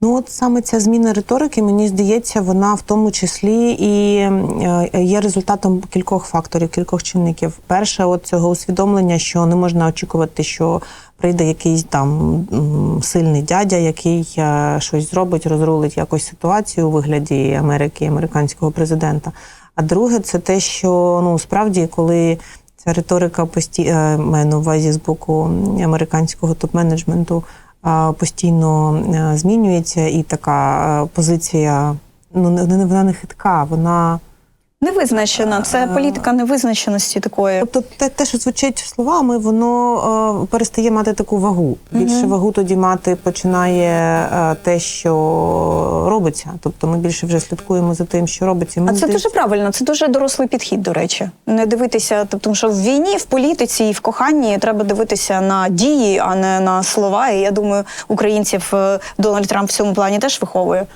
Ну, от саме ця зміна риторики, мені здається, вона в тому числі і е, є результатом кількох факторів, кількох чинників. Перше, от цього усвідомлення, що не можна очікувати, що прийде якийсь там сильний дядя, який е, щось зробить, розрулить якось ситуацію у вигляді Америки, американського президента. А друге, це те, що ну справді, коли ця риторика пості... е, маю на увазі з боку американського топ-менеджменту постійно е, змінюється, і така е, позиція ну не не- вона не хитка, вона Невизначена. Це політика невизначеності такої. тобто те, те, що звучить словами, воно е, перестає мати таку вагу. Більше вагу тоді мати починає е, те, що робиться. Тобто ми більше вже слідкуємо за тим, що робиться. І А це здається- дуже правильно, це дуже дорослий підхід, до речі. Не дивитися, тобто, тому що в війні, в політиці і в коханні треба дивитися на дії, а не на слова. І я думаю, українців е, Дональд Трамп в цьому плані теж виховує.